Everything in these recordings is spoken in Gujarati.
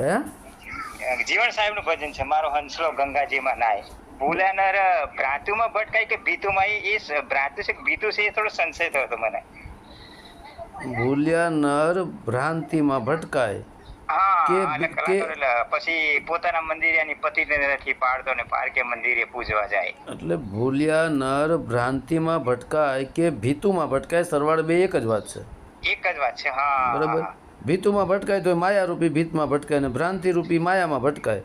હે? જીવન સાહેબનું ભજન છે મારો હંસલો ગંગાજીમાં નાય. ભૂલાનર ભ્રાતુમાં ભટકાય કે ભીતુમાં એ- ભ્રાતુ છે ભીતુ છે એ થોડો સંશય થયો હતો મને. ભૂલ્યા નર ભ્રાંતિમાં ભટકાય. કે કે- પછી પોતાના મંદિરે એની પતિને નથી પાડતો ને પારકે મંદિરે પૂજવા જાય. એટલે ભૂલ્યા નર ભ્રાંતિમાં ભટકાય કે ભીતુમાં ભટકાય સરવાળ બે એક જ વાત છે. એક જ વાત છે હા બરાબર? ભીતુમાં ભટકાય તો માયારૂપી ભીતમાં ભટકાય ને ભ્રાંતિરૂપી માયામાં ભટકાય.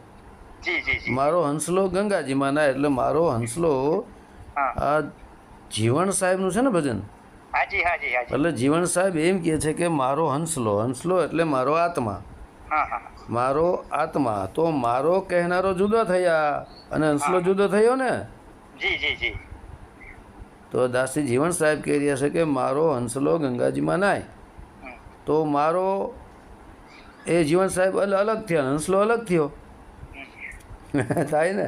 મારો હંસલો ગંગાજીમાં ના એટલે મારો હંસલો આ જીવન સાહેબનું છે ને ભજન? હાજી હાજી હાજી. એટલે જીવન સાહેબ એમ કહે છે કે મારો હંસલો હંસલો એટલે મારો આત્મા. મારો આત્મા તો મારો કહેનારો જુદો થયા અને હંસલો જુદો થયો ને? જી જી જી. તો દાસી જીવન સાહેબ કહી રહ્યા છે કે મારો હંસલો ગંગાજીમાં નાય. તો મારો એ જીવન સાહેબ અલગ થયા હંસલો અલગ થયો. થાય ને?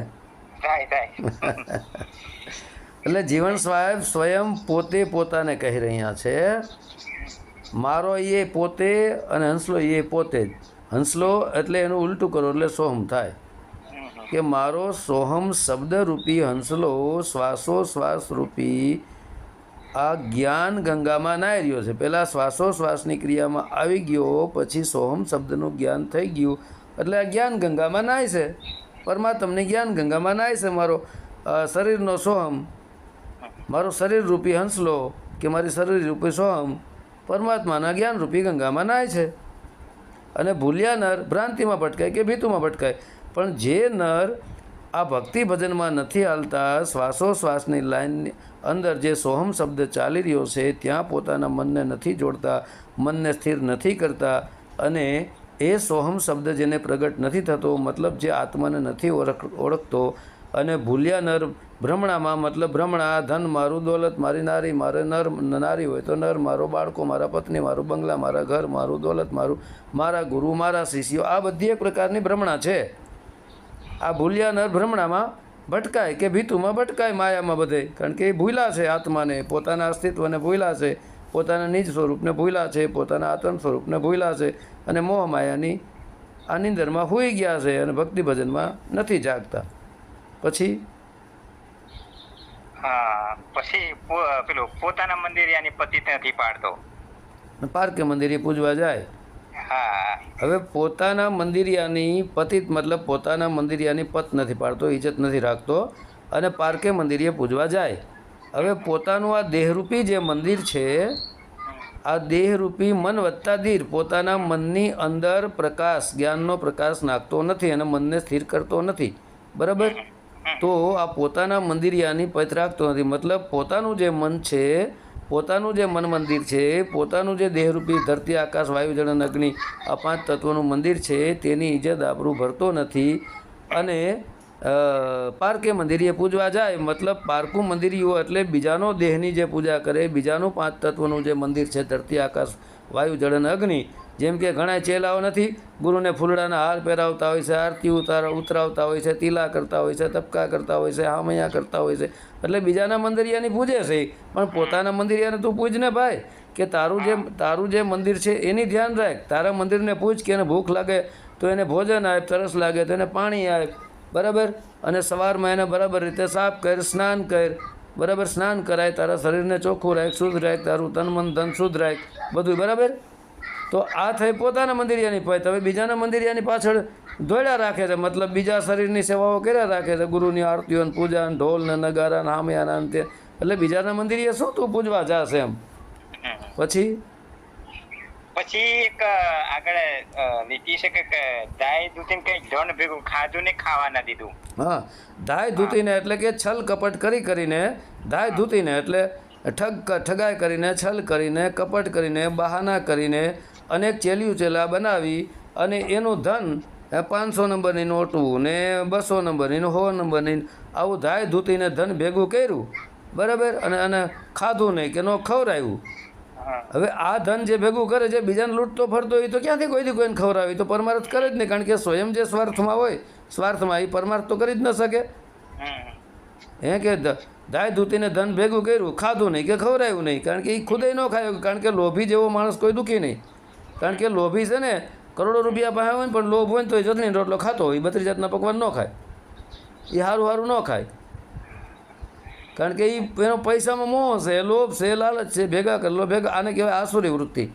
એટલે જીવન સાહેબ સ્વયં પોતે પોતાને કહી રહ્યા છે મારો એ પોતે અને હંસલો એ પોતે જ. હંસલો એટલે એનું ઉલટું કરો એટલે સોહમ થાય. કે મારો સોહમ શબ્દરૂપી હંસલો શ્વાસો શ્વાસ રૂપી આ જ્ઞાન ગંગામાં નાહી રહ્યો છે. પહેલાં શ્વાસોશ્વાસની ક્રિયામાં આવી ગયો, પછી સોહમ શબ્દનું જ્ઞાન થઈ ગયું. એટલે આ જ્ઞાન ગંગામાં નાય છે. પરમાત્મને જ્ઞાન ગંગામાં નાય છે મારો. શરીરનો સોહમ. મારો શરીર રૂપી હંસલો કે મારી શરીર રૂપી સોહમ, પરમાત્માના જ્ઞાન રૂપી ગંગામાં નાય છે. અને ભૂલ્યા નર ભ્રાંતિમાં ભટકાય કે ભીતુમાં ભટકાય. પણ જે નર આ ભક્તિ ભજનમાં નથી હાલતા. શ્વાસોશ્વાસની લાઈનની અંદર જે સોહમ શબ્દ ચાલી રહ્યો છે, ત્યાં પોતાના મનને નથી જોડતા, મનને સ્થિર નથી કરતા અને એ સોહમ શબ્દ જેને પ્રગટ નથી થતો, મતલબ જે આત્માને નથી ઓળખ, ઓળખતો અને ભૂલ્યા નર ભ્રમણામાં, મતલબ ભ્રમણા, ધન મારું દોલત, મારી નારી, મારે નર નારી હોય તો નર, મારો બાળકો, મારા પત્ની, મારું બંગલા, મારા ઘર, મારું દોલત, મારું, મારા ગુરુ, મારા શિષ્યો, આ બધી એક પ્રકારની ભ્રમણા છે. આ ભૂલ્યા નર ભ્રમણામાં ભટકાય કે ભીતુમાં ભટકાય માયામાં બધે? કારણ કે એ ભૂલા છે આત્માને પોતાના અસ્તિત્વને ભૂલા છે પોતાના નિજ સ્વરૂપને ભૂલા છે પોતાના આત્મ સ્વરૂપને ભૂલા છે અને મોહ માયાની આ નિંદરમાં હોઈ ગયા છે અને ભક્તિ ભજનમાં નથી જાગતા. પછી? હા પછી પેલું પોતાના મંદિરે એની પતિને નથી પાડતો. પાર્કે મંદિરે પૂજવા જાય. હવે પોતાના મંદિરિયાની પતિત મતલબ પોતાના મંદિરિયાની પત નથી પાડતો ઇજ્જત નથી રાખતો અને પારકે મંદિરે પૂજવા જાય. હવે પોતાનું આ દેહરૂપી જે મંદિર છે આ દેહરૂપી મન વત્તા ધીર પોતાના મનની અંદર પ્રકાશ જ્ઞાનનો પ્રકાશ નાખતો નથી અને મનને સ્થિર કરતો નથી. બરાબર? તો આ પોતાના મંદિરિયાની પત રાખતો નથી. મતલબ પોતાનું જે મન છે પોતાનું જે મન મંદિર છે, પોતાનું જે દેહરૂપી ધરતી, આકાશ, વાયુ, જળ અને અગ્નિ આ પાંચ તત્વોનું મંદિર છે, તેની ઇજ્જત આબરૂ ભરતો નથી. અને પારકે મંદિરે પૂજવા જાય, મતલબ પારકું મંદિરીઓ એટલે બીજાનો દેહની જે પૂજા કરે, બીજાનું પાંચ તત્વનું જે મંદિર છે, ધરતી, આકાશ, વાયુ, જળ અને અગ્નિ જેમ કે ઘણા ચેલાઓ નથી, ગુરુને ફૂલડાના હાર પહેરાવતા હોય છે, આરતી ઉતાર, ઉતરાવતા હોય છે, તીલા કરતા હોય છે તબકા કરતા હોય છે, હામૈયા કરતા હોય છે. એટલે બીજાના મંદિરિયાની પૂજે છે પણ પોતાના મંદિરિયાને તું પૂજ ને ભાઈ, કે તારું જે તારું જે મંદિર છે એની ધ્યાન રાખ. તારા મંદિરને પૂજ કે એને ભૂખ લાગે, તો એને ભોજન આપ, તરસ લાગે, તો એને પાણી આપ. બરાબર? અને સવારમાં એને બરાબર રીતે સાફ કર, સ્નાન કર. બરાબર? સ્નાન કરાય, તારા શરીરને ચોખ્ખું રાખ, શુદ્ધ રાખ, તારું તન મન ધન શુદ્ધ રાખ. બધું બરાબર? તો આ થઈ પોતાના મંદિરિયાની પાય. તમે બીજાના મંદિરિયાની પાછળ દોડ્યા રાખે છે. મતલબ બીજા શરીરની સેવાઓ કર્યા રાખે છે. ગુરુની આરતીઓ ને પૂજા ને ઢોલ ને નગારા ને તે. એટલે બીજાના મંદિરે શું તું પૂજવા જાશે એમ? પછી? પછી એક આગળ લીટી છે કે દાય દૂધીને કઈ જણ ભેગું ખાધું ને ખાવા ના દીધું. હા. દાય ધૂતીને એટલે કે છલ કપટ કરી કરીને દાય ધૂતીને એટલે ઠગ ઠગાઈ કરીને છલ કરીને કપટ કરીને બહાના કરીને અનેક ચેલિયું ચેલા બનાવી અને એનું ધન પાંચસો નંબરની નોટું ને બસો નંબરની ને સો નંબરની આવું ધાય ધૂતીને ધન ભેગું કર્યું. બરાબર? અને અને ખાધું નહીં કે ન ખવરાયું હવે આ ધન જે ભેગું કરે છે બીજાને લૂંટતો ફરતો હોય તો ક્યાંથી કોઈથી કોઈને ખવડાવી? તો પરમાર્થ કરે જ નહીં કારણ કે સ્વયં જે સ્વાર્થમાં હોય સ્વાર્થમાં એ પરમાર્થ તો કરી જ ન શકે. હે કે ધાય ધૂતીને ધન ભેગું કર્યું ખાધું નહીં કે ખવડાવ્યું નહીં કારણ કે એ ખુદે ન ખાયું કારણ કે લોભી જેવો માણસ કોઈ દુઃખી નહીં. કારણ કે લોભી છે ને કરોડો રૂપિયા પાસે હોય ને પણ લોભ હોય ને તો એ ચટણી રોટલો ખાતો હોય. બત્રીસ જાતના પકવાન ન ખાય. એ સારું સારું ન ખાય. કારણ કે એ એનો પૈસામાં મોહ છે લોભ છે લાલચ છે ભેગા કરેલો ભેગા આને કહેવાય આસુરી વૃત્તિ.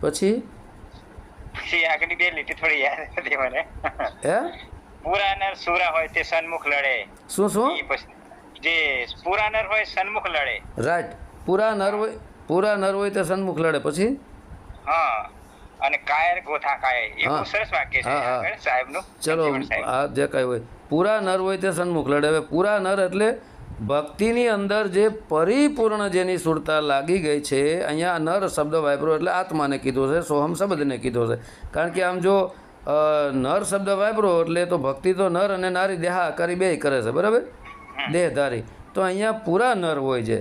પછી? પછી આગળની થોડી યાદ હતી મને. હે? પુરાનર સુરા હોય તે સન્મુખ લડે. શું શું? જે પુરાનર હોય સન્મુખ લડે. રાઈટ. પૂરા નર હોય પૂરા નર હોય તે સન્મુખ લડે પછી? હા અને કાયર ગોથા કાય એવું. સરસ વાક્ય છે. સાહેબનું ચલો આ જે કાંઈ હોય. પૂરા નર હોય તે સન્મુખ લડે. હવે પૂરા નર એટલે ભક્તિની અંદર જે પરિપૂર્ણ જેની સુરતા લાગી ગઈ છે અહીંયા નર શબ્દ વાપરો એટલે આત્માને કીધો છે સોહમ શબ્દને કીધો છે. કારણ કે આમ જો નર શબ્દ વાપરો એટલે તો ભક્તિ તો નર અને નારી દેહાકારી બે કરે છે બરાબર? દેહધારી. તો અહીંયા પૂરા નર હોય છે.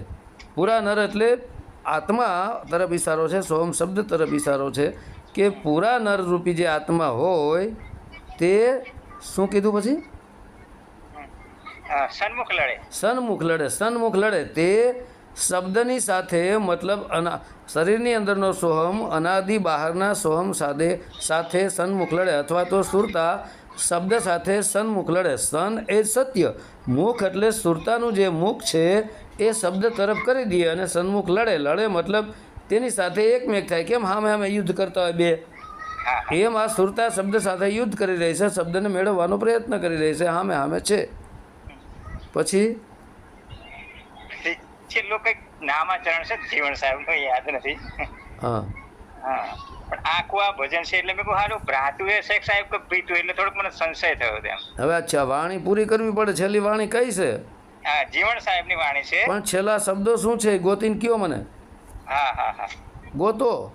પૂરા નર એટલે આત્મા તરફ ઇશારો છે સોમ શબ્દ તરફ ઇશારો છે કે પૂરા નરરૂપી જે આત્મા હોય તે શું કીધું પછી? સન્મુખ લડે. સન્મુખ લડે સન્મુખ લડે. તે શબ્દની સાથે મતલબ અના શરીરની અંદરનો સોહમ અનાદિ બહારના સોહમ સાથે સાથે સન્મુખ લડે. અથવા તો સુરતા શબ્દ સાથે સન્મુખ લડે સન એ સત્ય. મુખ એટલે સુરતાનું જે મુખ છે એ શબ્દ તરફ કરી દઈએ અને સન્મુખ લડે. લડે મતલબ તેની સાથે એકમેક થાય. કેમ? હામે હામે યુદ્ધ કરતા હોય બે. એમ આ સુરતા શબ્દ સાથે યુદ્ધ કરી રહી છે શબ્દને મેળવવાનો પ્રયત્ન કરી રહી છે. હામે હામે છે. પછી? છેલ્લો કંઈક નામાચરણ છે જીવન સાહેબ યાદ નથી. હા. હા. આખું આ ભજન છે એટલે મેં કહું હારું ભ્રાતું એ શેખ સાહેબ કે પીતું એટલે થોડોક મને સંશય થયો તેમ હવે અચ્છા વાણી પૂરી કરવી પડે. છેલ્લી વાણી કઈ છે? હા જીવન સાહેબની વાણી છે. પણ છેલ્લા શબ્દો શું છે? ગોતીન કયો મને? હા હા હા. ગોતો.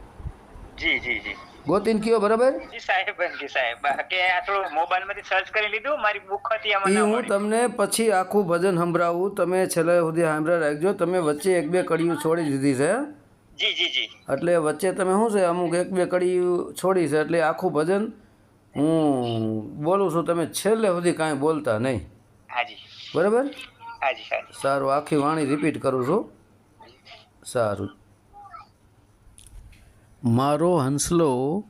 જી જી જી. ગોતીન કયો બરાબર? જી સાહેબ જી સાહેબ. કે આ થોડું મોબાઈલમાંથી સર્ચ કરી લીધું. મારી બુક હતી આમાં હું તમને પછી આખું ભજન સંભળાવું. તમે છેલ્લે સુધી સાંભળા રાખજો. તમે વચ્ચે એક બે કડીઓ છોડી દીધી છે. જી જી જી. એટલે વચ્ચે તમે શું છે અમુક એક બે કડી છોડી છે એટલે આખું ભજન હું બોલું છું તમે છેલ્લે સુધી કાંઈ બોલતા નહીં. હાજી બરાબર? હાજી સારું આખી વાણી રિપીટ કરું છું. સારું. મારો હંસલો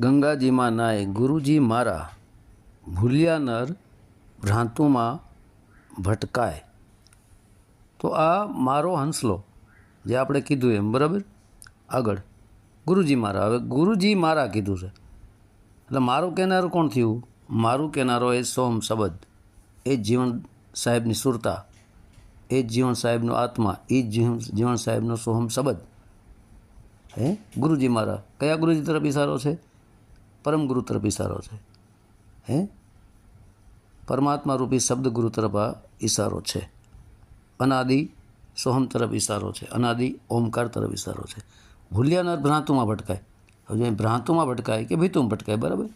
ગંગાજીમાં નાય ગુરુજી મારા ભૂલ્યા નર ભ્રાંતુમાં ભટકાય. તો આ મારો હંસલો. જે આપણે કીધું એમ, બરાબર? આગળ. ગુરુજી મારા, હવે ગુરુજી મારા કીધું છે. એટલે મારું કહેનારું કોણ થયું? મારું કહેનારો એ સોમ શબ્દ. એ જીવન સાહેબની સુરતા. એ જીવન સાહેબનો આત્મા. એ જ જીવન જીવન સાહેબનો સોહમ શબ્દ. હે? ગુરુજી મારા, કયા ગુરુજી તરફ ઇશારો છે? પરમ ગુરુ તરફ ઇશારો છે. હે? પરમાત્મા રૂપી શબ્દ ગુરુ તરફ આ ઇશારો છે. અનાદિ સોહમ તરફ ઇશારો છે, અનાદિ ઓમકાર તરફ ઇશારો છે. ભૂલ્યાનાર ભ્રાંતુમાં ભટકાય. હવે ભ્રાંતુમાં ભટકાય કે ભીતુમાં ભટકાય? બરાબર?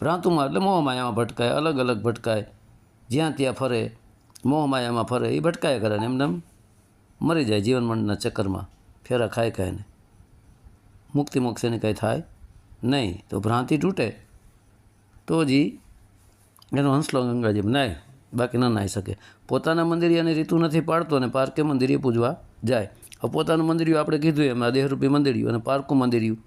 ભ્રાંતુમાં એટલે મોહમાયામાં ભટકાય, અલગ અલગ ભટકાય. જ્યાં ત્યાં ફરે, મોહમાયામાં ફરે, એ ભટકાય કરે ને એમને મરી જાય જીવન મરણના ચક્કરમાં, ફેરા ખાય ખાય ને. મુક્તિ એને કંઈ થાય નહીં, તો ભ્રાંતિ તૂટે. તો જી, એનો હંસલો ગંગાજી નાય બાકી ન નાહી શકે. પોતાના મંદિરિયાની રીતુ નથી પાડતો અને પાર્કે મંદિરે પૂજવા જાય. હવે પોતાનું મંદિરિયું આપણે કીધું એમ, આ દેહરૂપી મંદિરિયું અને પારકું મંદિરિયું.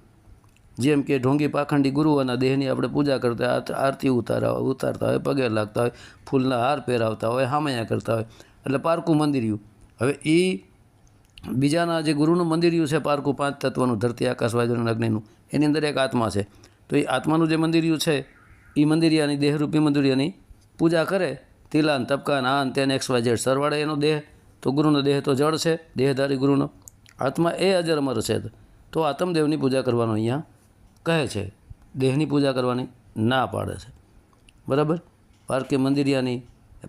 જેમ કે ઢોંગી, પાખંડી ગુરુઓના દેહની આપણે પૂજા કરતા આરતી ઉતારા, ઉતારતા હોય, પગે લાગતા હોય, ફૂલના હાર પહેરાવતા હોય, હામૈયા કરતા હોય. એટલે પારકું મંદિરિયું. હવે એ બીજાના જે ગુરુનું મંદિરિયું છે, પારકું પાંચ તત્વનું, ધરતી, આકાશ વાયુ અગ્નિનું, એની અંદર એક આત્મા છે. તો એ આત્માનું જે મંદિરિયું છે એ મંદિરિયાની, દેહરૂપી મંદિરિયાની પૂજા કરે તિલાન તબકાન આન તેન એક્સ વાય ઝેડ સરવાળે એનો દેહ. તો ગુરુનો દેહ તો જળ છે, દેહધારી ગુરુનો. આત્મા એ અજર અમર છે. તો આત્મદેવની પૂજા કરવાનો અહીંયા કહે છે. દેહની પૂજા કરવાની ના પાડે છે. બરાબર? પાર્કે મંદિરિયાની,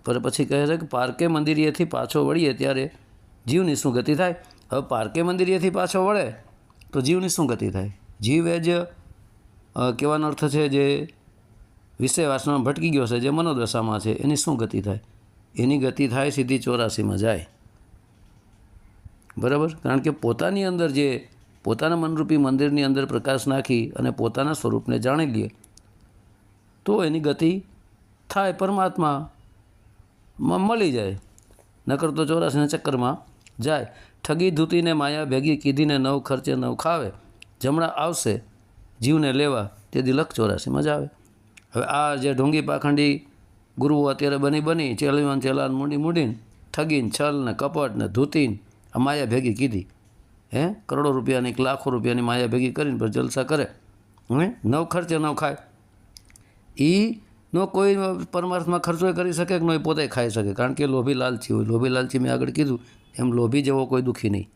પર પછી કહે છે કે પાર્કે મંદિરિયેથી પાછો વળીએ ત્યારે જીવની શું ગતિ થાય? હવે પાર્કે મંદિરિયેથી પાછો વળે તો જીવની શું ગતિ થાય? જીવ એ જ કહેવાનો અર્થ છે જે વિષય વાસનામાં ભટકી ગયો છે, જે મનોદશામાં છે, એની શું ગતિ થાય? એની ગતિ થાય સીધી ચોરાસીમાં જાય. બરાબર? કારણ કે પોતાની અંદર જે, પોતાના મનરૂપી મંદિરની અંદર પ્રકાશ નાખી અને પોતાના સ્વરૂપને જાણી લઈએ તો એની ગતિ થાય પરમાત્મામાં મળી જાય. નકર તો ચોરાસીના ચક્કરમાં જાય. ઠગી ધૂતીને માયા ભેગી કીધીને નવ ખર્ચે નવ ખાવે. જમણા આવશે, જીવને લેવા. તે દિલક ચોરાસીમાં જ આવે. હવે આ જે ઢોંગી પાખંડી ગુરુઓ અત્યારે બની બની ચેલવાન ચેલાન મૂડી મૂડીને ઠગીને છલ ને કપટ ને ધૂતીને આ માયા ભેગી કીધી. હે? કરોડો રૂપિયાની કે લાખો રૂપિયાની માયા ભેગી કરીને પર જલસા કરે. હે? નવ ખર્ચે નવ ખાય. એ નો કોઈ પરમાર્થમાં ખર્ચો કરી શકે કે એ પોતે ખાઈ શકે? કારણ કે લોભી લાલચી હોય. લોભી લાલચી મેં આગળ કીધું. એમ લોભી જેવો કોઈ દુઃખી નહીં.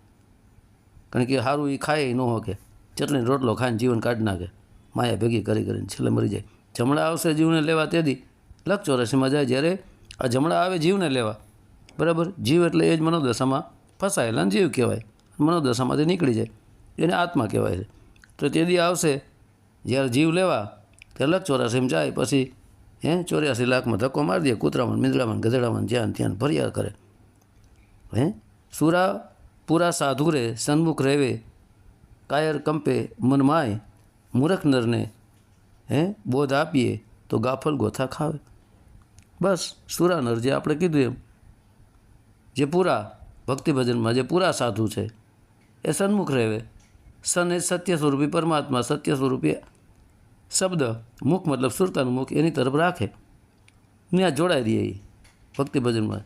કારણ કે સારું એ ખાય ન હોકે. ચટણી રોટલો ખાઈને જીવન કાઢી નાખે. માયા ભેગી કરી કરીને છેલ્લે મરી જાય. જમણા આવશે જીવને લેવા તેથી લખ ચોરાસીમાં જાય જ્યારે આ જમણા આવે જીવને લેવા. બરાબર? જીવ એટલે એ જ મનોદશામાં ફસાયેલા જીવ કહેવાય. મનોદશામાંથી નીકળી જાય. એને આત્મા કહેવાય છે. તો તેથી આવશે જ્યારે જીવ લેવા, ત્યારે લખ ચોરાસીમાં જાય, પછી હે ચોર્યાસી લાખમાં ધક્કો મારી દે, કૂતરામાં મીંદડામાં ગધેડામાં, જ્યાં ધ્યાન ફરિયાદ કરે. હે? સુરા પૂરા સાધુ રે સન્મુખ રહેવે, કાયર કંપે મનમાય મૂરખ નરને હે? બોધ આપીએ તો ગાફલ ગોથા ખાવે. બસ સુરાનર જે આપણે કીધું એમ. જે પૂરા ભક્તિ ભજનમાં જે પૂરા સાધુ છે, એ સન્મુખ રહેવે. સન એ સત્ય સ્વરૂપી પરમાત્મા સત્ય સ્વરૂપી શબ્દ, મુખ મતલબ સુરતાનું મુખ એની તરફ રાખે. ત્યાં જોડાઈ દે એ ભક્તિ ભજનમાં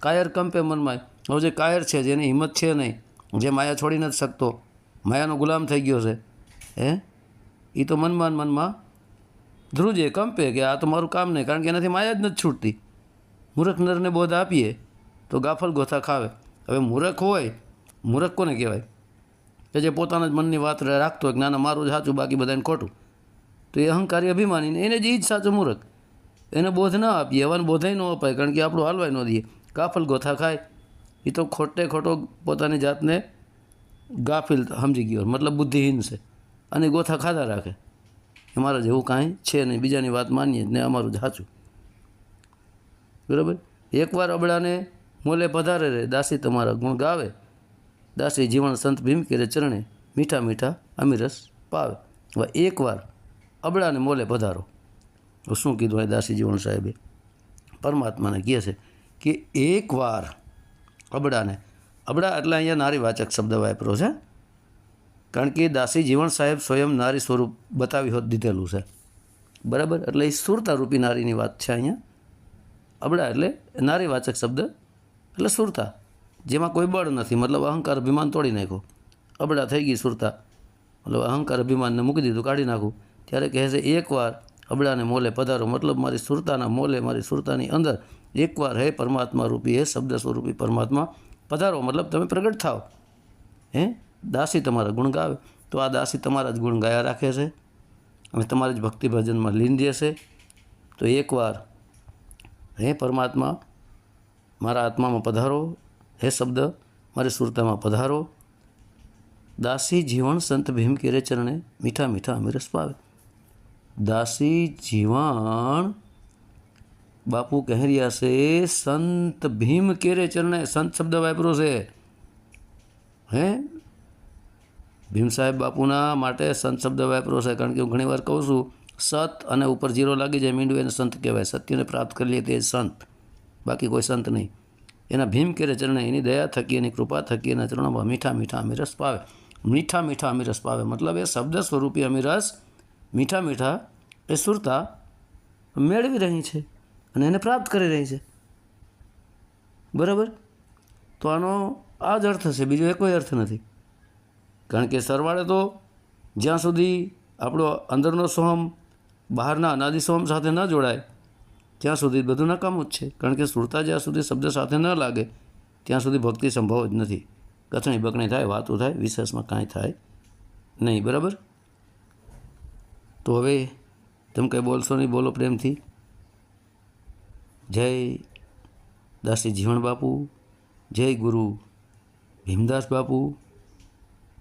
કાયર કંપે મનમાં, હવે જે કાયર છે, જેની હિંમત છે નહીં, જે માયા છોડી નથી શકતો, માયાનો ગુલામ થઈ ગયો છે, હે? એ તો મનમાં મનમાં ધ્રુજે કંપે કે આ તો મારું કામ નહીં, કારણ કે એનાથી માયા જ નથી છૂટતી. મૂરખ નરને બોધ આપીએ તો ગાફલ ગોથા ખાવે. હવે મૂરખ હોય, મૂરખ કોને કહેવાય? કે જે પોતાના જ મનની વાત રાખતો હોય કે ના ના, મારું જ સાચું, બાકી બધાને ખોટું. તો એ અહંકારી અભિમાનીને એને જ એ જ સાચું મૂરખ. એને બોધ ના આપીએ, એવાને બોધાય ન અપાય, કારણ કે આપણું હાલવાય ન દઈએ. ગાફલ ગોથા ખાય. એ તો ખોટે ખોટો પોતાની જાતને ગાફિલ સમજી ગયો, મતલબ બુદ્ધિહીન છે. અને ગોથા ખાધા રાખે. એ મારા જેવું કાંઈ છે નહીં. બીજાની વાત માનીએ ને અમારું જ સાચું. બરાબર? એકવાર અબળાને મોલે પધારે રે, દાસી તમારા ગુણ ગાવે. દાસી જીવન સંત ભીમ કરે ચરણે મીઠા મીઠા અમીરસ પાવે. હવે એકવાર અબળાને મોલે પધારો. શું કીધું હોય દાસી જીવણ સાહેબે? પરમાત્માને કહે છે કે એકવાર અબડાને, અબડા એટલે અહીંયા નારીવાચક શબ્દ વાપરો છે કારણ કે દાસી જીવન સાહેબ સ્વયં નારી સ્વરૂપ બતાવી હોત દીધેલું છે. બરાબર? એટલે એ સુરતા રૂપી નારીની વાત છે અહીંયા. અબડા એટલે નારીવાચક શબ્દ એટલે સુરતા, જેમાં કોઈ બળ નથી. મતલબ અહંકાર અભિમાન તોડી નાખ્યો. અબડા થઈ ગઈ સુરતા. મતલબ અહંકાર અભિમાનને મૂકી દીધું, કાઢી નાખું. ત્યારે કહે છે, એકવાર અબડાને મોલે પધારો. મતલબ મારી સુરતાના મોલે મારી સુરતાની અંદર એકવાર હે પરમાત્મા રૂપી, હે શબ્દ સ્વરૂપી પરમાત્મા, પધારો. મતલબ તમે પ્રગટ થાઓ. હે? દાસી તમારા ગુણ ગાવે, તો આ દાસી તમારા જ ગુણ ગાયા રાખે છે. અને તમારી જ ભક્તિ ભજનમાં લીન રહેશે તો એકવાર, હે પરમાત્મા, મારા આત્મામાં પધારો. હે શબ્દ, મારી સુરતામાં પધારો. દાસી જીવન સંત ભીમ કેરે ચરણે મીઠા મીઠા અમીરસ પાવે દાસી જીવણ બાપુ કહી રહ્યા છે, સંત ભીમ કેરે ચરણે. સંત શબ્દ વાપરો છે. હે? ભીમ સાહેબ બાપુના માટે સંત શબ્દ વાપરો છે. કારણ કે હું ઘણીવાર કહું છું, સત અને ઉપર જીરો લાગી જાય, મીંડું એને સંત કહેવાય. સત્યને પ્રાપ્ત કરી લે તે સંત. બાકી કોઈ સંત નહીં. એના ભીમ કેરે ચરણે એની દયા થકી એની કૃપા થકી એના ચરણોમાં મીઠા મીઠા અમીરસ પાવે. મીઠા મીઠા અમીરસ પાવે. મતલબ એ શબ્દ સ્વરૂપી અમીરસ મીઠા મીઠા એ સુરતા મેળવી રહી છે અને એને પ્રાપ્ત કરી રહી છે. બરાબર? તો આનો આ જ અર્થ છે. બીજો એ કોઈ અર્થ નથી. કારણ કે સરવાળે તો જ્યાં સુધી આપણો અંદરનો સોહમ બહારના અનાદિ સોહમ સાથે ન જોડાય, ત્યાં સુધી બધું નકામું જ છે. કારણ કે સુરતા જ્યાં સુધી શબ્દ સાથે ન લાગે, ત્યાં સુધી ભક્તિ સંભવ જ નથી. કથણી બકણી થાય, વાતો થાય, વિશેષમાં કાંઈ થાય નહીં, બરાબર? તો હવે તમે કંઈ બોલશો નહીં, બોલો પ્રેમથી. જય દાસી જીવણ બાપુ, જય ગુરુ ભીમદાસ બાપુ.